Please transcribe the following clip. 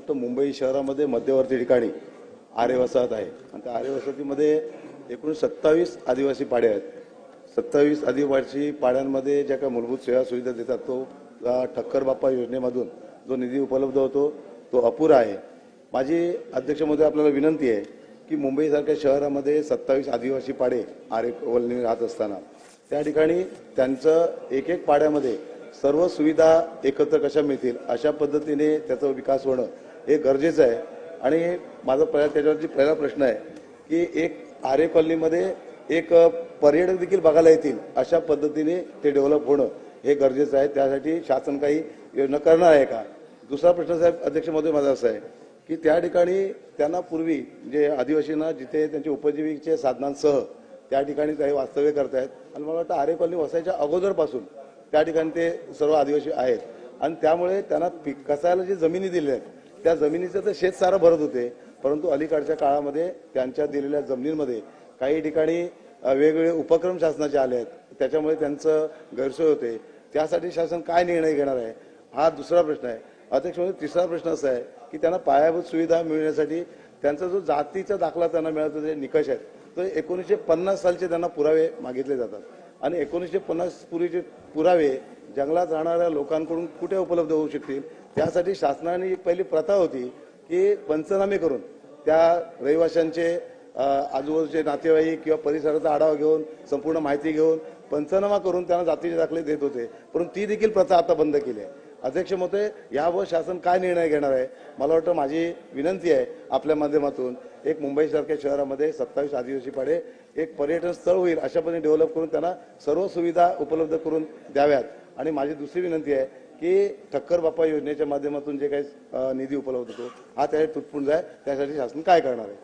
वाटतं मुंबई शहरामध्ये मध्यवर्ती ठिकाणी आरे वसाहत आहे. आणि त्या आरे वसाहतीमध्ये एकूण सत्तावीस आदिवासी पाडे आहेत. सत्तावीस आदिवासी पाड्यांमध्ये ज्या काही मूलभूत सेवा सुविधा देतात तो ठक्कर बाप्पा योजनेमधून जो निधी उपलब्ध होतो तो अपुरा आहे. माझी अध्यक्ष आपल्याला विनंती आहे की मुंबईसारख्या शहरामध्ये सत्तावीस आदिवासी पाडे आरे वलनी राहत असताना त्या ठिकाणी त्यांचं एक एक पाड्यामध्ये सर्व सुविधा एकत्र कशा मिळतील अशा पद्धतीने त्याचा विकास होणं हे गरजेचं आहे. आणि माझा पहिला त्याच्यावरची पहिला प्रश्न आहे की एक आरे कॉलनीमध्ये एक पर्यटक देखील बघायला येतील अशा पद्धतीने ते डेव्हलप होणं हे गरजेचं आहे. त्यासाठी शासन काही योजना करणार आहे का? दुसरा प्रश्न साहेब अध्यक्ष महोदय माझा असा आहे की त्या ठिकाणी त्यांना पूर्वी जे आदिवासींना जिथे त्यांच्या उपजीविकेच्या साधनांसह त्या ठिकाणी काही वास्तव्य करतायत. आणि मला वाटतं आरे कॉलनी वसायच्या अगोदरपासून त्या ठिकाणी ते सर्व आदिवासी आहेत. आणि त्यामुळे त्यांना पिक कसायला जे जमिनी दिल्या आहेत त्या जमिनीचं तर शेत सारं भरत होते परंतु अलीकडच्या काळामध्ये त्यांच्या दिलेल्या जमिनींमध्ये काही ठिकाणी वेगवेगळे उपक्रम शासनाचे आले आहेत. त्याच्यामुळे त्यांचं गैरसोय होते. त्यासाठी शासन काय निर्णय घेणार आहे हा दुसरा प्रश्न आहे. अध्यक्ष म्हणजे तिसरा प्रश्न असा आहे की त्यांना पायाभूत सुविधा मिळण्यासाठी त्यांचा जो जातीचा दाखला त्यांना मिळत जे निकष आहेत तो एकोणीसशे पन्नास सालचे त्यांना पुरावे मागितले जातात. आणि एकोणीसशे पन्नास पूर्वीचे पुरावे जंगलात राहणाऱ्या लोकांकडून कुठे उपलब्ध होऊ शकतील? त्यासाठी शासनाने एक पहिली प्रथा होती की पंचनामे करून त्या रहिवाशांचे आजूबाजूचे नातेवाईक किंवा परिसराचा आढावा घेऊन संपूर्ण माहिती घेऊन पंचनामा करून त्यांना जातीचे दाखले देत होते. परंतु ती देखील प्रथा आता बंद केली आहे. अध्यक्ष महोदय यावर शासन काय निर्णय घेणार आहे? मला वाटतं माझी विनंती आहे आपल्या माध्यमातून. एक मुंबईसारख्या शहरामध्ये सत्तावीस आदिवासी पाडे एक पर्यटन स्थळ होईल अशा पद्धतीने डेव्हलप करून त्यांना सर्व सुविधा उपलब्ध करून द्याव्यात. आणि माझी दुसरी विनंती आहे की ठक्कर बाप्पा योजनेच्या माध्यमातून जे काही निधी उपलब्ध होतो हा त्या तुटपुंज आहे. त्यासाठी शासन काय करणार आहे?